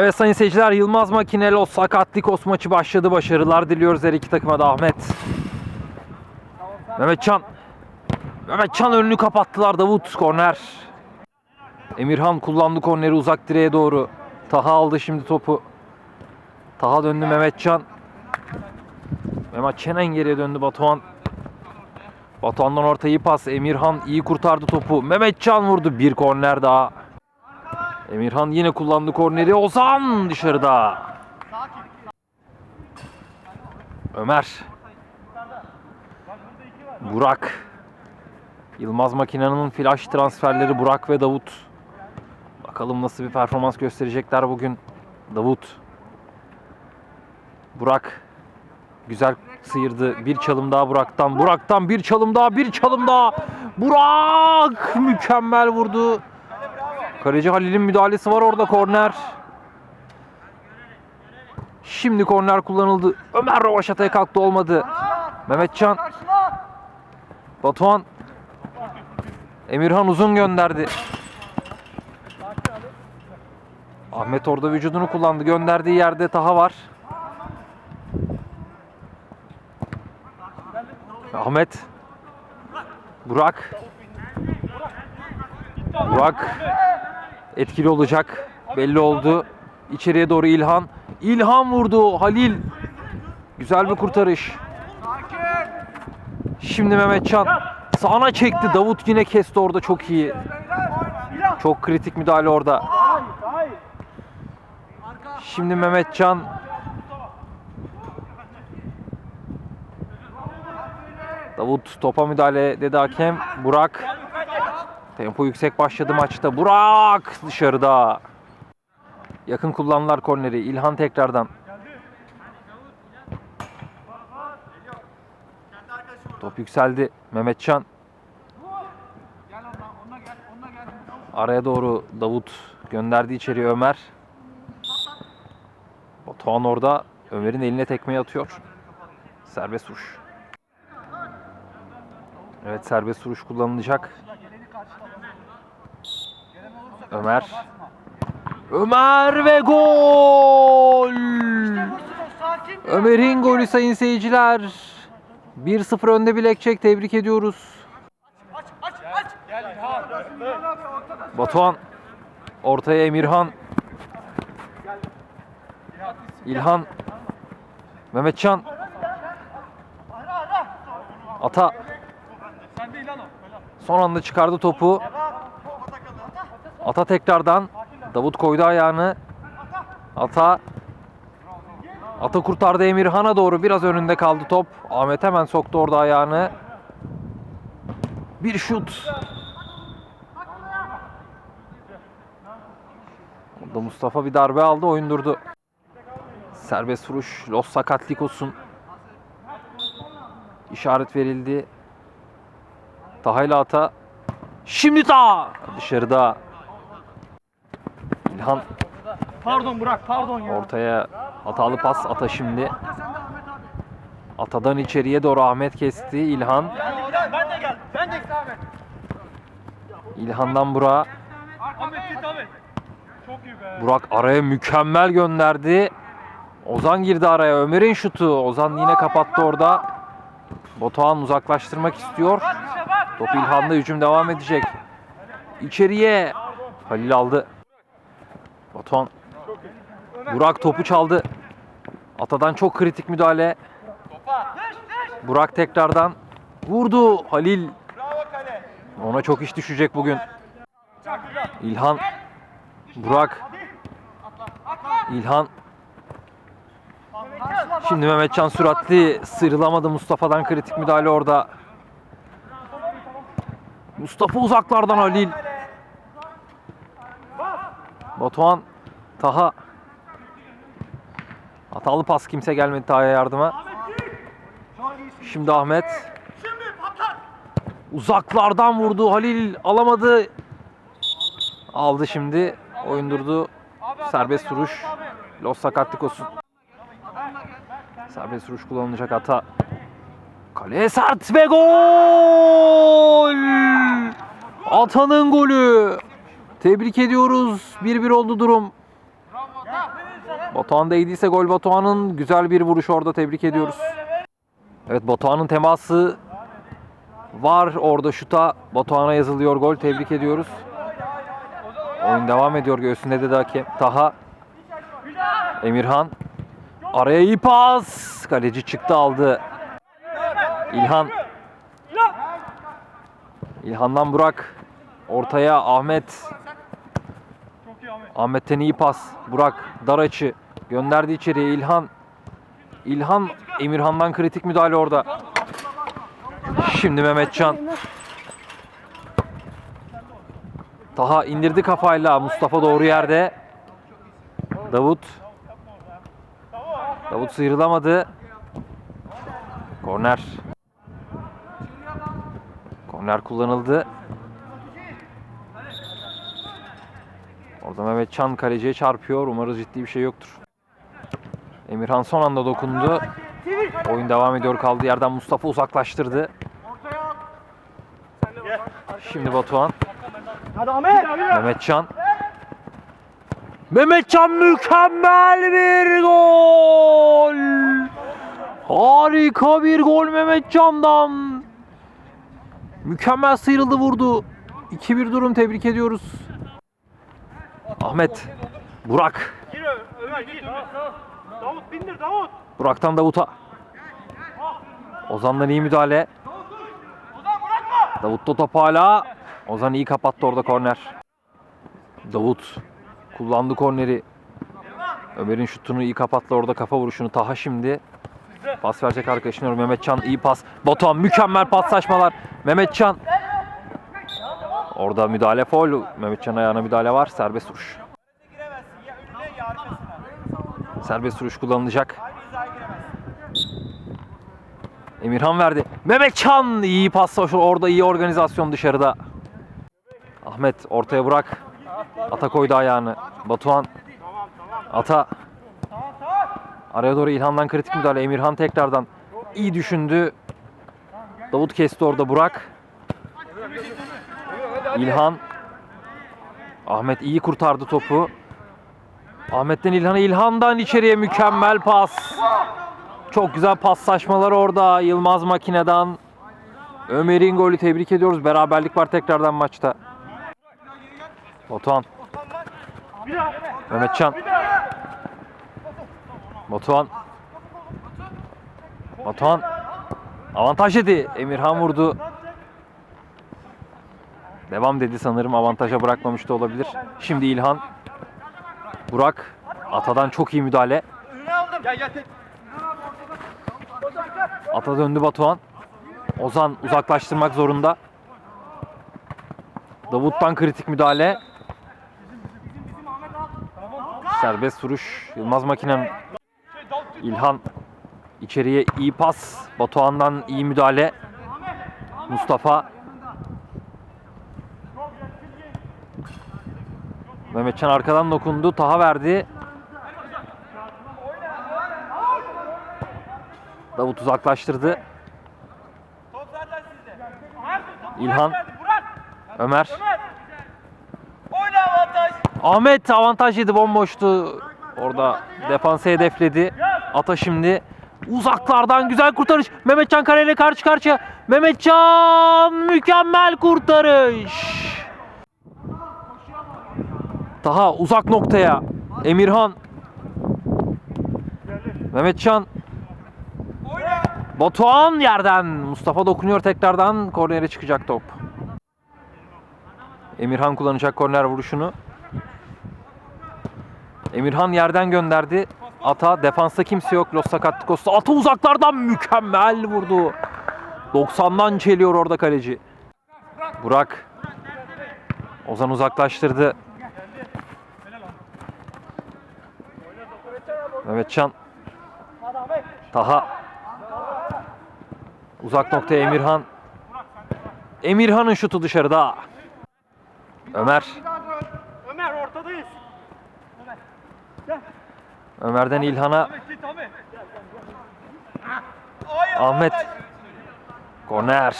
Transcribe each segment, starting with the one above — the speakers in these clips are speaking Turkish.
Evet sayın seyirciler Yılmaz Makinelo Sakatlikos maçı başladı. Başarılar diliyoruz her iki takıma da Ahmet. Mehmetcan. Mehmetcan önünü kapattılar Davut korner. Emirhan kullandı korneri uzak direğe doğru. Taha aldı şimdi topu. Taha döndü Mehmetcan. Mehmet Çenen geriye döndü Batuhan. Batuhan'dan ortayı pas. Emirhan iyi kurtardı topu. Mehmetcan vurdu. Bir korner daha. Emirhan yine kullandı korneri. Ozan dışarıda. Ömer. Burak. Yılmaz Makina'nın flash transferleri Burak ve Davut. Bakalım nasıl bir performans gösterecekler bugün. Davut. Burak. Güzel sıyırdı. Bir çalım daha Burak'tan. Burak'tan bir çalım daha, bir çalım daha. Burak mükemmel vurdu. Kaleci Halil'in müdahalesi var orada korner. Şimdi korner kullanıldı. Ömer Rovaşata'ya kalktı olmadı. Mehmetcan. Batuhan. Emirhan uzun gönderdi. Ahmet orada vücudunu kullandı. Gönderdiği yerde Taha var. Ahmet. Burak. Burak etkili olacak. Belli oldu. İçeriye doğru İlhan. İlhan vurdu. Halil. Güzel bir kurtarış. Şimdi Mehmetcan sağına çekti. Davut yine kesti orada çok iyi. Çok kritik müdahale orada. Şimdi Mehmetcan Davut topa müdahale dedi hakem. Burak Tempo yüksek başladı maçta. Burak dışarıda. Yakın kullanılar korneri. İlhan tekrardan. Top yükseldi. Mehmetcan. Araya doğru Davut gönderdi içeriye Ömer. Batuhan orada Ömer'in eline tekmeyi atıyor. Serbest vuruş. Evet serbest vuruş kullanılacak. Ömer. Ömer ve gol! Ömer'in golü sayın seyirciler. 1-0 önde bilekçek tebrik ediyoruz. Batuhan ortaya Emirhan. İlhan. Mehmetcan. Ata. Son anda çıkardı topu. Ata tekrardan. Davut koydu ayağını. Ata. Ata kurtardı Emirhan'a doğru. Biraz önünde kaldı top. Ahmet hemen soktu orada ayağını. Bir şut. Orada Mustafa bir darbe aldı. Oyun durdu. Serbest vuruş. Los Sakatlikos'un. İşaret verildi. Tahayla Ata. Şimdi ta dışarıda. İlhan Pardon Burak pardon ya. ortaya hatalı pas Ata şimdi. Atadan içeriye doğru Ahmet kesti. İlhan. Ben de gel. Ben de Ahmet. İlhan'dan Burak'a. Ahmet git Ahmet. Çok iyi be. Burak araya mükemmel gönderdi. Ozan girdi araya. Ömer'in şutu. Ozan yine kapattı orada. Batuhan uzaklaştırmak istiyor. Top İlhan'da hücum devam edecek. İçeriye. Halil aldı. Batuhan. Burak topu çaldı. Atadan çok kritik müdahale. Burak tekrardan vurdu. Halil ona çok iş düşecek bugün. İlhan. Burak. İlhan. Şimdi Mehmetcan süratli sıyrılamadı Mustafa'dan kritik müdahale orada. Mustafa uzaklardan Halil. Batuhan. Taha. Hatalı pas kimse gelmedi Taha'ya yardıma. Şimdi Ahmet. Uzaklardan vurdu Halil alamadı. Aldı şimdi. Oyun durdu. Serbest vuruş. Los Sakatlikos'un. Serbest vuruş kullanılacak hata. Kaleye sert ve gol! Atanın golü. Tebrik ediyoruz. 1-1 oldu durum. Batuhan değdiyse gol Batuhan'ın güzel bir vuruş orada tebrik ediyoruz. Evet Batuhan'ın teması var orada şuta. Batuhan'a yazılıyor gol tebrik ediyoruz. Oyun devam ediyor göğsünde dedi hakem. Taha. Emirhan. Araya iyi pas. Kaleci çıktı aldı. İlhan. İlhan'dan Burak. Ortaya Ahmet. Ahmet'ten iyi pas. Burak dar açı. Gönderdi içeriye İlhan. İlhan Emirhan'dan kritik müdahale orada. Şimdi Mehmetcan. Taha indirdi kafayla. Mustafa doğru yerde. Davut. Davut sıyrılamadı. Korner. Korner kullanıldı. Orada Mehmet Çan kaleciye çarpıyor. Umarız ciddi bir şey yoktur. Emirhan son anda dokundu. Oyun devam ediyor. Kaldığı yerden Mustafa uzaklaştırdı. Şimdi Batuhan. Hadi Ahmet. Mehmetcan. Mehmetcan mükemmel bir gol. Harika bir gol Mehmetcan'dan. Mükemmel sıyrıldı vurdu. 2-1 durum tebrik ediyoruz. Ahmet. Burak. Gir Ö- Ömer gir. Davut bindir Davut. Burak'tan Davut'a. Ozan'dan iyi müdahale. Davut da top hala. Ozan iyi kapattı orada korner. Davut kullandı korneri. Ömer'in şutunu iyi kapattı orada kafa vuruşunu. Taha şimdi. Pas verecek arkadaşına. Mehmetcan iyi pas. Batuhan mükemmel paslaşmalar. Mehmetcan. Orada müdahale foul. Mehmetcan ayağına müdahale var. Serbest vuruş. Serbest vuruş kullanılacak. Emirhan verdi. Mehmetcan iyi pas orada iyi organizasyon dışarıda. Ahmet ortaya bırak. Ata koydu ayağını. Batuhan. Ata. Araya doğru İlhan'dan kritik müdahale. Emirhan tekrardan iyi düşündü. Davut kesti orada Burak. İlhan. Ahmet iyi kurtardı topu. Ahmet'ten İlhan'a İlhan'dan içeriye mükemmel pas. Çok güzel paslaşmalar orada. Yılmaz Makine'den. Ömer'in golü tebrik ediyoruz. Beraberlik var tekrardan maçta. Batuhan. Mehmetcan. Batuhan. Batuhan. Avantaj dedi. Emirhan vurdu. Devam dedi sanırım. Avantaja bırakmamış da olabilir. Şimdi İlhan. Burak. Atadan çok iyi müdahale. Ata döndü Batuhan. Ozan uzaklaştırmak zorunda. Davut'tan kritik müdahale. Serbest vuruş. Yılmaz Makinem. İlhan içeriye iyi pas. Batuhan'dan iyi müdahale. Mustafa. Mehmetcan arkadan dokundu. Taha verdi. Davut uzaklaştırdı. İlhan. Ömer. Ahmet avantaj yedi bomboştu. Orada defansı hedefledi. Ata şimdi uzaklardan güzel kurtarış. Mehmetcan kareyle karşı karşıya. Mehmetcan mükemmel kurtarış. Daha uzak noktaya. Emirhan. Mehmetcan. Batuhan yerden. Mustafa dokunuyor tekrardan. Kornere çıkacak top. Emirhan kullanacak korner vuruşunu. Emirhan yerden gönderdi. Ata defansta kimse yok. Los Sakatlikos'ta. Ata uzaklardan mükemmel vurdu. 90'dan çeliyor orada kaleci. Burak. Ozan uzaklaştırdı. Mehmetcan. Taha. Uzak noktaya Emirhan. Emirhan'ın şutu dışarıda. Ömer Ömer'den İlhan'a. Ahmet. Korner.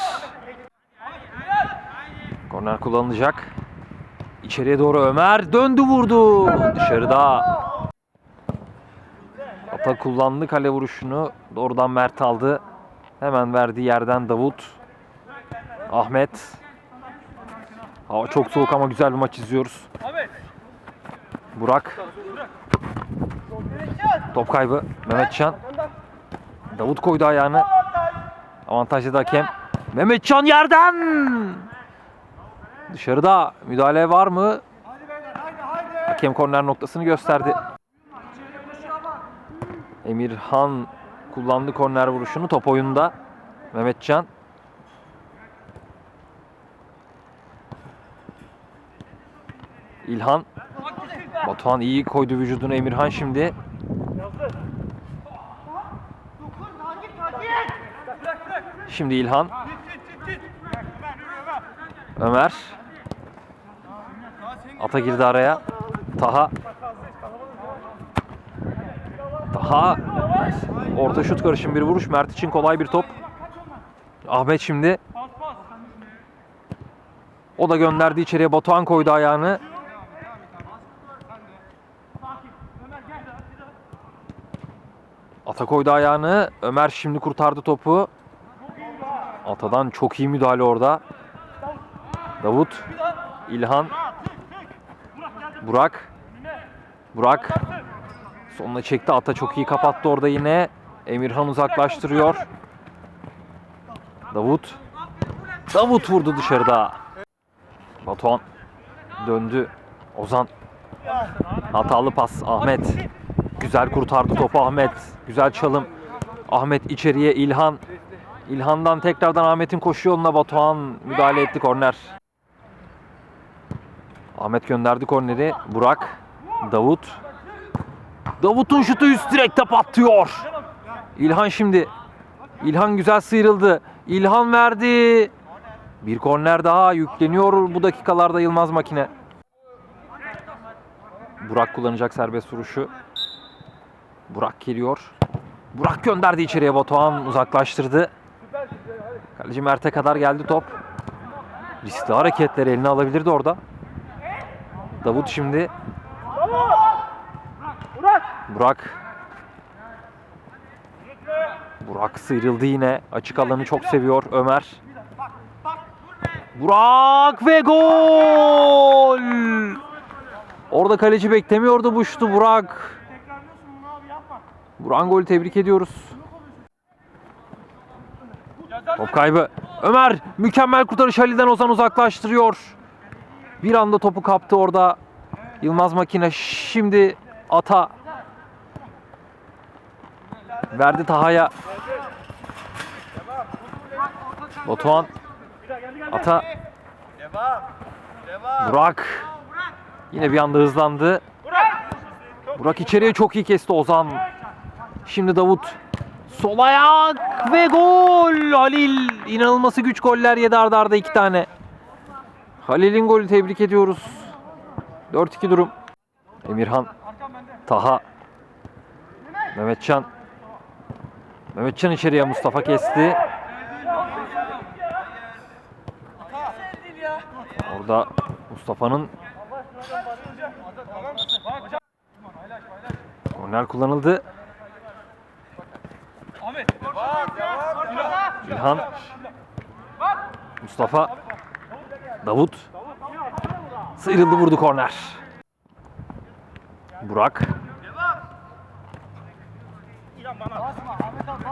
Korner kullanılacak. İçeriye doğru Ömer döndü vurdu. Dışarıda. Ata kullandı kale vuruşunu. Doğrudan Mert aldı. Hemen verdiği yerden Davut. Ahmet. Hava çok soğuk ama güzel bir maç izliyoruz. Burak. Top kaybı. Mehmetcan. Davut koydu ayağını. Avantajlı da hakem. Mehmetcan yerden. Dışarıda müdahale var mı? Hakem korner noktasını gösterdi. Emirhan kullandı korner vuruşunu. Top oyunda. Mehmetcan. İlhan. Batuhan iyi koydu vücudunu Emirhan şimdi. Şimdi İlhan. Ömer. Ata girdi araya. Taha. Taha. Orta şut karışım bir vuruş. Mert için kolay bir top. Ahmet şimdi. O da gönderdi içeriye. Batuhan koydu ayağını. Ata koydu ayağını. Ömer şimdi kurtardı topu. Atadan çok iyi müdahale orada. Davut. İlhan. Burak. Burak. Sonuna çekti. Ata çok iyi kapattı orada yine. Emirhan uzaklaştırıyor. Davut. Davut vurdu dışarıda. Batuhan döndü. Ozan. Hatalı pas Ahmet. Güzel kurtardı topu Ahmet. Güzel çalım. Ahmet içeriye İlhan. İlhan'dan tekrardan Ahmet'in koşu yoluna Batuhan müdahale etti korner. Ahmet gönderdi korneri. Burak. Davut. Davut'un şutu üst direkte patlıyor. İlhan şimdi. İlhan güzel sıyrıldı. İlhan verdi. Bir korner daha yükleniyor bu dakikalarda Yılmaz makine. Burak kullanacak serbest vuruşu. Burak geliyor. Burak gönderdi içeriye Batuhan uzaklaştırdı. Kaleci Mert'e kadar geldi top. Riskli hareketleri eline alabilirdi orada. Davut şimdi. Burak. Burak sıyrıldı yine. Açık alanı çok seviyor Ömer. Burak ve gol! Orada kaleci beklemiyordu bu şutu Burak. Buran golü tebrik ediyoruz. Top kaybı. Ömer mükemmel kurtarış Halil'den Ozan uzaklaştırıyor. Bir anda topu kaptı orada. Yılmaz Makine şimdi Ata. Verdi Taha'ya. Batuhan. Ata. Burak. Yine bir anda hızlandı. Burak içeriye çok iyi kesti Ozan. Şimdi Davut. Sol ayak ve gol. Halil inanılması güç goller yedi arda arda iki tane. Halil'in golü tebrik ediyoruz. 4-2 durum. Emirhan. Taha. Mehmetcan. Mehmetcan içeriye Mustafa kesti. Orada Mustafa'nın korner kullanıldı. İlhan. Mustafa. Davut. Sıyrıldı vurdu korner. Burak.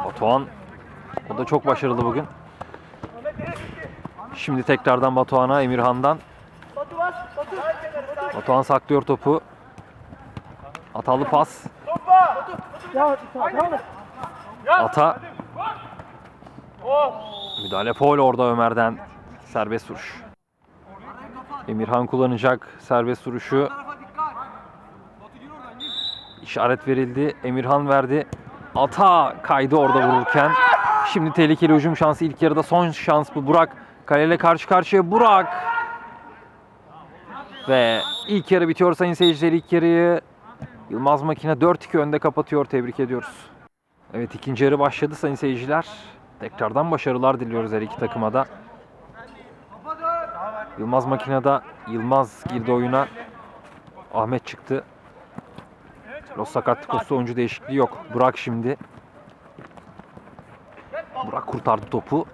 Batuhan. O da çok başarılı bugün. Şimdi tekrardan Batuhan'a Emirhan'dan. Batuhan saklıyor topu. Hatalı pas. Ata. Müdahale foul orada Ömer'den. Serbest vuruş. Emirhan kullanacak serbest vuruşu. İşaret verildi. Emirhan verdi. Ata kaydı orada vururken. Şimdi tehlikeli hücum şansı ilk yarıda son şans bu. Burak kaleyle karşı karşıya Burak. Ve ilk yarı bitiyor sayın seyirciler. İlk yarıyı Yılmaz Makine 4-2 önde kapatıyor. Tebrik ediyoruz. Evet ikinci yarı başladı sayın seyirciler. Tekrardan başarılar diliyoruz her iki takıma da. Yılmaz Makina'da Yılmaz girdi oyuna. Ahmet çıktı. Los Sakatlıkos'ta oyuncu değişikliği yok. Burak şimdi. Burak kurtardı topu.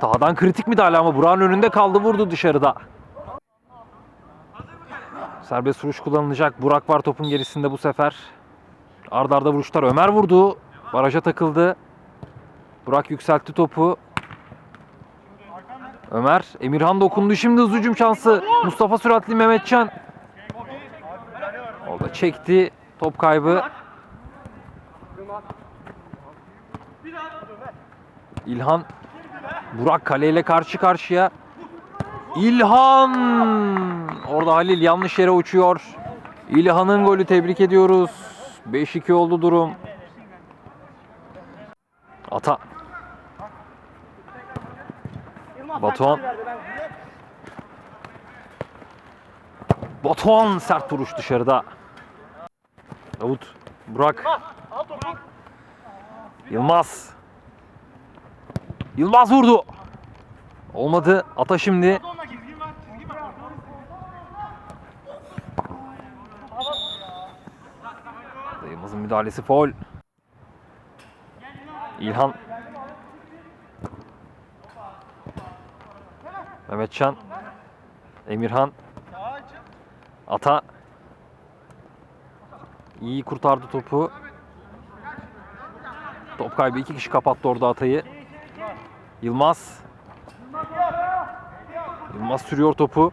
Tahadan kritik müdahale ama Burak'ın önünde kaldı vurdu dışarıda. Serbest vuruş kullanılacak. Burak var topun gerisinde bu sefer. Arda arda vuruşlar. Ömer vurdu. Baraja takıldı. Burak yükseltti topu. Ömer. Emirhan dokundu. Şimdi hızlı hücum şansı. Mustafa Süratli Mehmetcan. Orada çekti. Top kaybı. İlhan. Burak kaleyle karşı karşıya. İlhan. Orada Halil yanlış yere uçuyor. İlhan'ın golü tebrik ediyoruz. 5-2 oldu durum. Ata. Batuhan. Batuhan sert vuruş dışarıda. Davut. Burak. Yılmaz. Yılmaz vurdu. Olmadı. Ata şimdi. Yılmaz'ın müdahalesi foul. İlhan. Mehmetcan. Emirhan. Ata. İyi kurtardı topu. Top kaybı iki kişi kapattı orada Atay'ı. Yılmaz. Yılmaz sürüyor topu.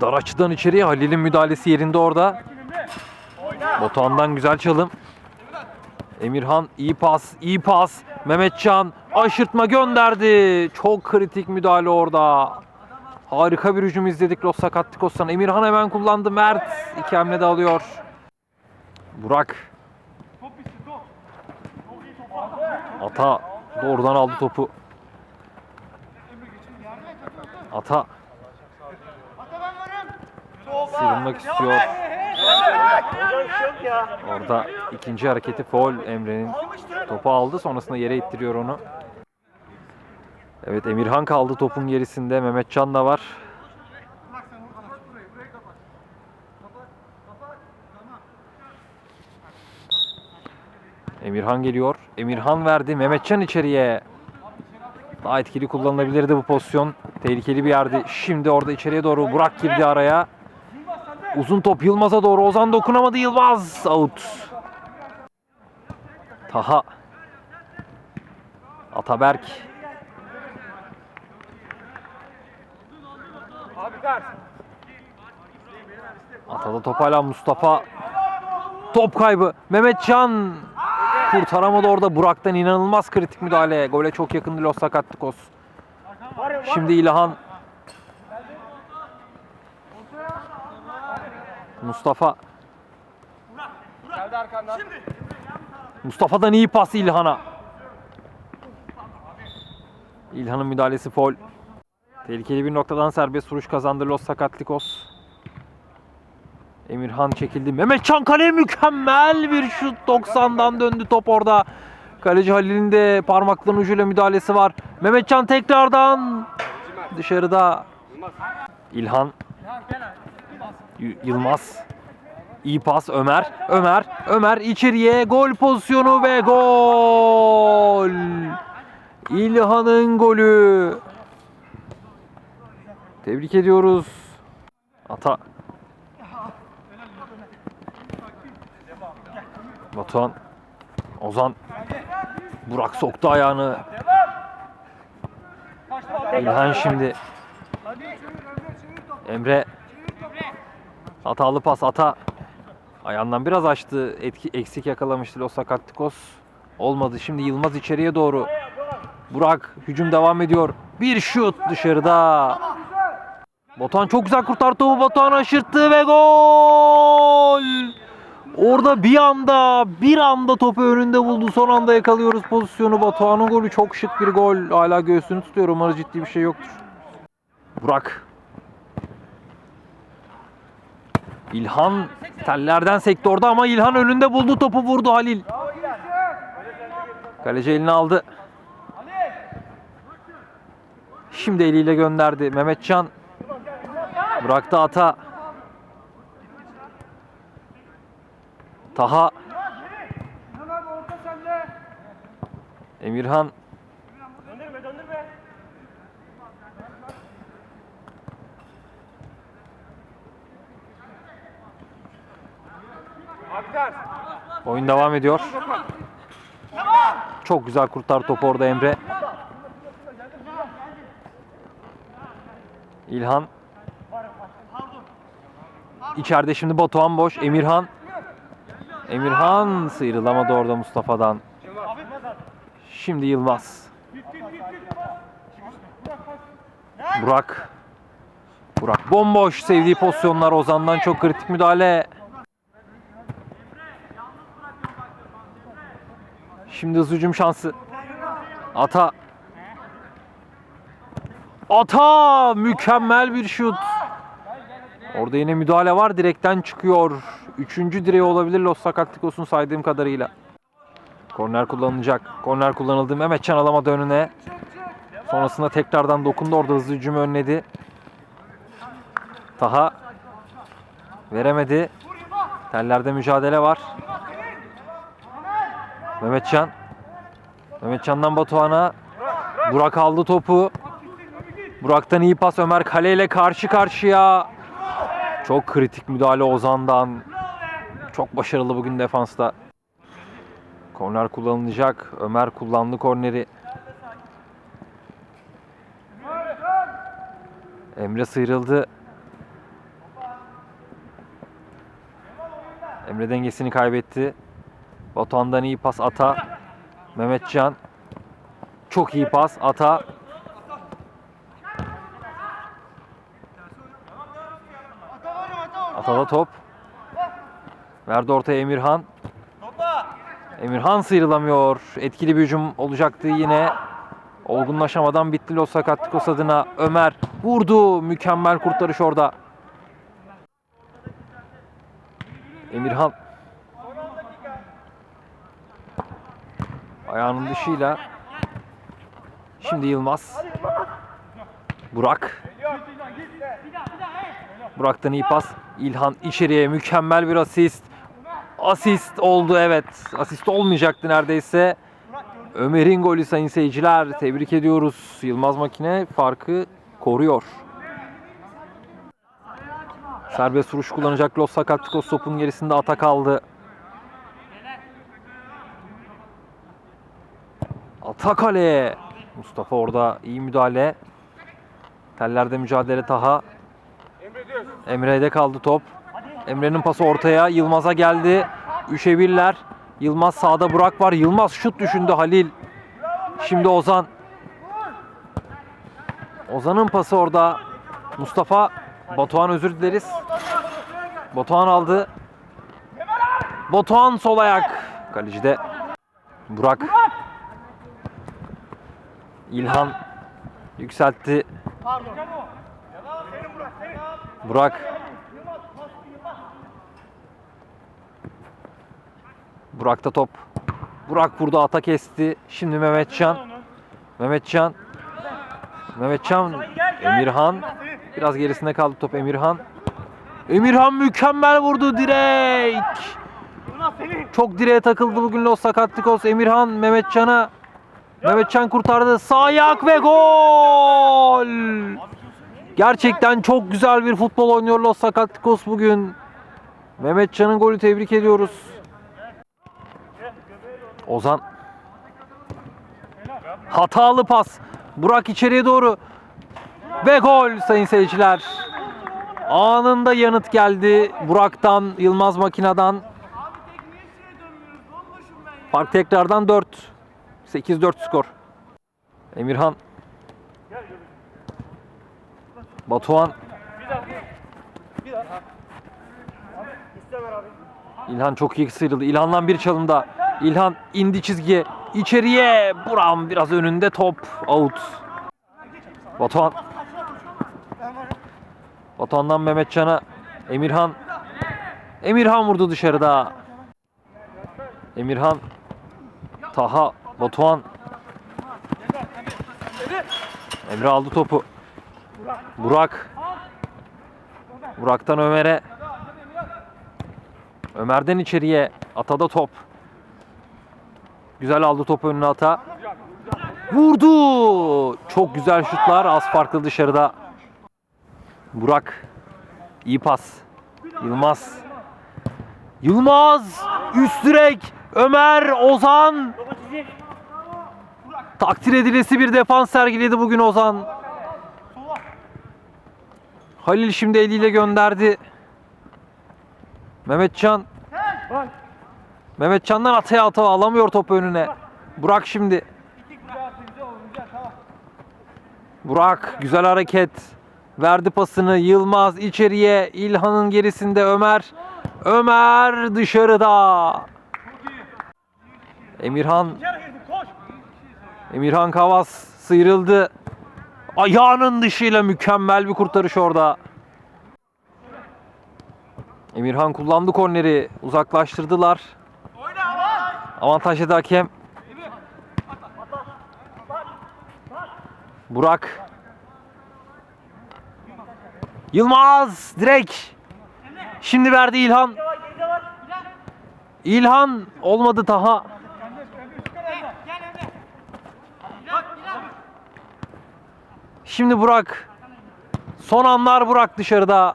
Dar açıdan içeriye Halil'in müdahalesi yerinde orada. Batuhan'dan güzel çalım. Emirhan iyi pas, iyi pas. Mehmetcan aşırtma gönderdi. Çok kritik müdahale orada. Harika bir hücum izledik Los Sakatlikos'tan. Emirhan hemen kullandı. Mert iki hamle de alıyor. Burak. Ata doğrudan aldı topu. Ata. Sıyrılmak istiyor. Orada ikinci hareketi foul Emre'nin topu aldı. Sonrasında yere ittiriyor onu. Evet Emirhan kaldı topun gerisinde. Mehmetcan da var. Emirhan geliyor. Emirhan verdi. Mehmetcan içeriye. Daha etkili kullanılabilirdi bu pozisyon. Tehlikeli bir yerdi. Şimdi orada içeriye doğru Burak girdi araya. Uzun top Yılmaz'a doğru. Ozan dokunamadı. Yılmaz out. Taha. Ataberk. Abi ver. Atada top hala Mustafa. Top kaybı. Mehmetcan kurtaramadı orada. Burak'tan inanılmaz kritik müdahale. Gole çok yakındı Los Sakatlikos. Şimdi İlhan. Mustafa. Mustafa'dan iyi pas İlhan'a. İlhan'ın müdahalesi foul. Tehlikeli bir noktadan serbest vuruş kazandı Los Sakatlikos. Emirhan çekildi. Mehmetcan Kale mükemmel bir şut 90'dan döndü top orada. Kaleci Halil'in de parmaklarının ucuyla müdahalesi var. Mehmetcan tekrardan dışarıda. İlhan Yılmaz. İyi pas Ömer. Ömer. Ömer içeriye gol pozisyonu ve gol. İlhan'ın golü. Tebrik ediyoruz. Ata. Batuhan. Ozan. Burak soktu ayağını. İlhan şimdi. Emre. Hatalı pas ata. Ayağından biraz açtı. Etki, eksik yakalamıştı Los Sakatlikos. Olmadı. Şimdi Yılmaz içeriye doğru. Burak hücum devam ediyor. Bir şut dışarıda. Batuhan çok güzel kurtardı topu. Batuhan aşırttı ve gol. Orada bir anda bir anda topu önünde buldu. Son anda yakalıyoruz pozisyonu. Batuhan'ın golü çok şık bir gol. Hala göğsünü tutuyor. Umarım ciddi bir şey yoktur. Burak. İlhan tellerden sekti orada ama İlhan önünde buldu topu vurdu Halil. Kaleci elini aldı. Şimdi eliyle gönderdi. Mehmetcan bıraktı ata. Taha. Emirhan oyun devam ediyor. Çok güzel kurtar topu orada Emre. İlhan. İçeride şimdi Batuhan boş. Emirhan. Emirhan sıyrılamadı orada Mustafa'dan. Şimdi Yılmaz. Burak. Burak bomboş sevdiği pozisyonlar Ozan'dan çok kritik müdahale. Şimdi hızlı şansı. Ata. Ata! Mükemmel bir şut. Orada yine müdahale var. Direkten çıkıyor. Üçüncü direği olabilir Los Sakatlikos'un saydığım kadarıyla. Korner kullanılacak. Korner kullanıldı. Mehmetcan alamadı önüne. Sonrasında tekrardan dokundu. Orada hızlı hücumu önledi. Taha. Veremedi. Tellerde mücadele var. Mehmetcan. Mehmetcan'dan Batuhan'a. Burak aldı topu. Burak'tan iyi pas Ömer Kale ile karşı karşıya. Çok kritik müdahale Ozan'dan. Çok başarılı bugün defansta. Korner kullanılacak. Ömer kullandı korneri. Emre sıyrıldı. Emre dengesini kaybetti. Batuhan'dan iyi pas Ata. Mehmetcan. Çok iyi pas Ata. Ata'da top. Verdi ortaya Emirhan. Emirhan sıyrılamıyor. Etkili bir hücum olacaktı yine. Olgunlaşamadan bitti Los Sakatlikos adına. Ömer vurdu. Mükemmel kurtarış orada. Emirhan Ayağının dışıyla. Şimdi Yılmaz. Burak. Burak'tan iyi pas. İlhan içeriye mükemmel bir asist. Asist oldu evet. Asist olmayacaktı neredeyse. Ömer'in golü sayın seyirciler. Tebrik ediyoruz. Yılmaz Makine farkı koruyor. Serbest vuruş kullanacak Los Sakatlikos topun gerisinde ata kaldı. Ata kale. Mustafa orada iyi müdahale. Tellerde mücadele Taha. Emre'de kaldı top. Emre'nin pası ortaya. Yılmaz'a geldi. Üşebilirler. Yılmaz sağda Burak var. Yılmaz şut düşündü Halil. Şimdi Ozan. Ozan'ın pası orada. Mustafa. Batuhan özür dileriz. Batuhan aldı. Batuhan sol ayak. Kalecide Burak. İlhan yükseltti. Burak. Burak'ta top. Burak burada ata kesti. Şimdi Mehmetcan. Mehmetcan. Mehmetcan. Emirhan. Biraz gerisinde kaldı top Emirhan. Emirhan mükemmel vurdu direk. Çok direğe takıldı bugün Los Sakatlikos. Emirhan Mehmetcan'a Mehmetcan kurtardı. Sağ ayak ve gol. Gerçekten çok güzel bir futbol oynuyor Los Sakatlikos bugün. Mehmetcan'ın golü tebrik ediyoruz. Ozan. Hatalı pas. Burak içeriye doğru. Ve gol sayın seyirciler. Anında yanıt geldi Burak'tan, Yılmaz Makina'dan. Fark tekrardan 4. 8-4 skor. Emirhan. Batuhan. İlhan çok iyi sıyrıldı. İlhan'dan bir çalımda. İlhan indi çizgiye. İçeriye. Buram biraz önünde top. Out. Batuhan. Batuhan'dan Mehmetcan'a. Emirhan. Emirhan vurdu dışarıda. Emirhan. Taha. Batuhan. Emre aldı topu. Burak. Burak'tan Ömer'e. Ömer'den içeriye. Ata'da top. Güzel aldı topu önüne Ata. Vurdu. Çok güzel şutlar. Az farklı dışarıda. Burak. iyi pas. Yılmaz. Yılmaz. Üst direk. Ömer. Ozan. Takdir edilesi bir defans sergiledi bugün Ozan. Halil şimdi eliyle gönderdi. Mehmetcan. Mehmetcan'dan ataya ata alamıyor topu önüne. Burak şimdi. Burak güzel hareket. Verdi pasını Yılmaz içeriye. İlhan'ın gerisinde Ömer. Ömer dışarıda. Emirhan. Emirhan Kavas sıyrıldı. Ayağının dışıyla mükemmel bir kurtarış orada. Emirhan kullandı korneri. Uzaklaştırdılar. Avantajlı hakem. Burak. Yılmaz direkt. Şimdi verdi İlhan. İlhan olmadı Taha. Gel Emre. Bak Bilal. Şimdi Burak. Son anlar Burak dışarıda.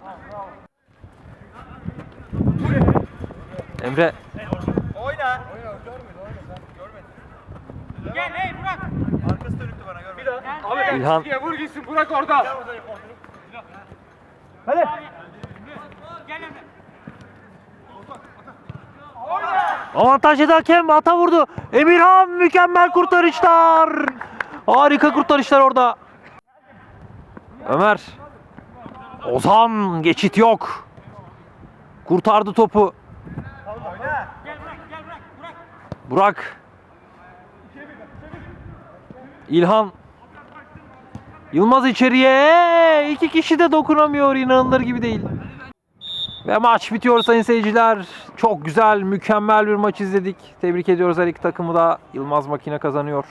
Emre Oyna. Gel hey Burak. Arkası dönüktü bana görmedim. Bir daha. İlhan vur gitsin Burak orada. Hadi. Gel Emre. avantajlı da hakem ata vurdu. Emirhan mükemmel kurtarışlar. Harika kurtarışlar orada. Ömer. Ozan geçit yok. Kurtardı topu. Burak. İlhan. Yılmaz içeriye. İki kişi de dokunamıyor. İnanılır gibi değil. Ve maç bitiyor sayın seyirciler. Çok güzel, mükemmel bir maç izledik. Tebrik ediyoruz her iki takımı da. Yılmaz Makine kazanıyor.